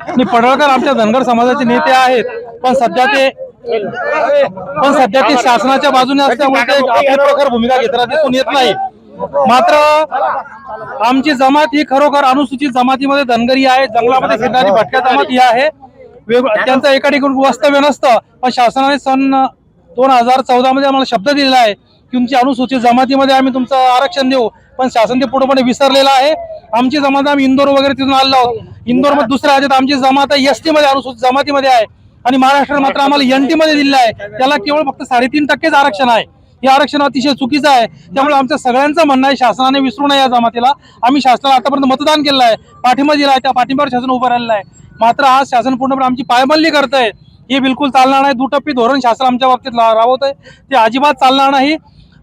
आणि पडळकर आमच्या धनगर समाजाचे नेते आहेत. पण सध्या ते पण सध्या ते शासनाच्या बाजूने असल्यामुळे ते आपली भूमिका घेताना दिसून येत नाही. मात्र आमची जमात ही खरोखर अनुसूचित जमातीमध्ये धनगरी आहे. जंगलामध्ये फिरणारी भटक्या जमात ही आहे. त्यांचं एका ठिकाणी वास्तव्य नसतं. पण शासनाने सन दोन हजार चौदा मध्ये आम्हाला शब्द दिलेला आहे की तुमची अनुसूचित जमातीमध्ये आम्ही तुमचं आरक्षण देऊ. पण शासन ते पूर्णपणे विसरलेलं आहे. आमची जमात आम्ही इंदोर वगैरे तिथून आलो आहोत. इंदोरमध्ये दुसऱ्या राज्यात आमची जमात एस टी मध्ये अनुसूचित जमातीमध्ये आहे. आणि महाराष्ट्रात मात्र आम्हाला एन टी मध्ये दिलेलं आहे. त्याला केवळ फक्त साडेतीन टक्केच आरक्षण आहे. हे आरक्षण अतिशय चुकीचं आहे. त्यामुळे आमच्या सगळ्यांचं म्हणणं आहे शासनाने विसरू नये या जमातीला. आम्ही शासनाला आतापर्यंत मतदान केलं आहे. पाठिंबा दिला आहे त्या पाठिंब्यावर शासन उभं राहिलेलं आहे. मात्र आज शासन पूर्णपणे आमची पायमल्ली करत आहे हे बिलकुल चालणार नाही. दुटप्पी धोरण शासन आमच्या बाबतीत राबवत आहे ते अजिबात चालणार नाही.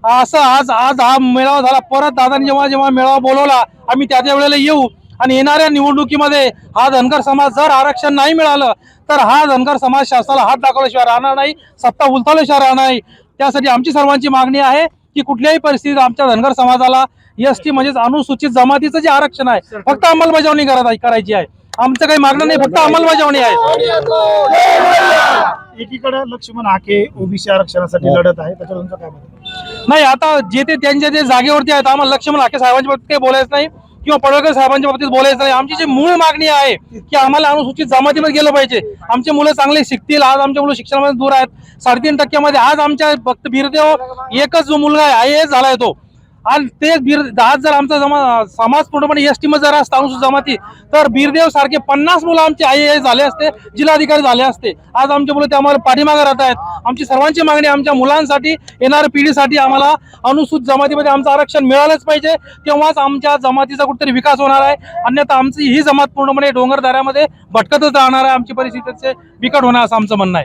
असं आज आज हा मेळावा झाला. परत दादांनी जेव्हा जेव्हा मेळावा बोलवला आम्ही त्या त्या वेळेला येऊ. आणि येणाऱ्या निवडणुकीमध्ये हा धनगर समाज जर आरक्षण नाही मिळालं तर हा धनगर समाज शासनाला हात दाखवल्याशिवाय राहणार नाही सत्ता उलथवल्याशिवाय राहणार नाही. त्यासाठी आमची सर्वांची मागणी आहे की कुठल्याही परिस्थितीत आमच्या धनगर समाजाला एस टी म्हणजेच अनुसूचित जमातीचं जे आरक्षण आहे फक्त अंमलबजावणी करत करायची आहे. आमचं काही मागणं नाही फक्त अंमलबजावणी आहे. एकीकडे लक्ष्मण हाके ओबीसी आरक्षणासाठी लढत आहे त्याच्यावर तुमचं काय? नाही आता जे ते त्यांच्या जे जागेवरती आहेत आम्हाला लक्ष्मण हाके साहेबांच्या बाबतीत काही बोलायचं नाही. किंवा पडळकर साहेबांच्या बाबतीत बोलायचं नाही. आमची जी मूळ मागणी आहे की आम्हाला अनुसूचित जमातीमध्ये गेलं पाहिजे. आमचे मुलं चांगले शिकतील. आज आमच्या मुलं शिक्षणामध्ये दूर आहेत. साडेतीन टक्क्यामध्ये आज आमच्या फक्त बिरदेव एकच जो मुलगा आहे आय एस झालाय तो. आणि ते बीर आज जर आमचा जमा समाज पूर्णपणे एस टी मध्ये जर असता अनुसूचित जमाती तर बीरदेव सारखे पन्नास मुलं आमचे आय एस झाले असते जिल्हाधिकारी झाले असते. आज आमचे मुलं ते आम्हाला पाठीमागे राहत आहेत. आमची सर्वांची मागणी आमच्या मुलांसाठी येणाऱ्या पिढीसाठी आम्हाला अनुसूचित जमातीमध्ये आमचं आरक्षण मिळालंच पाहिजे. तेव्हाच आमच्या जमातीचा कुठेतरी विकास होणार आहे. अन्यथा आमची ही जमात पूर्णपणे डोंगर दऱ्यामध्ये भटकतच राहणार आहे. आमची परिस्थितीचे बिकट होणार असं आमचं म्हणणं आहे.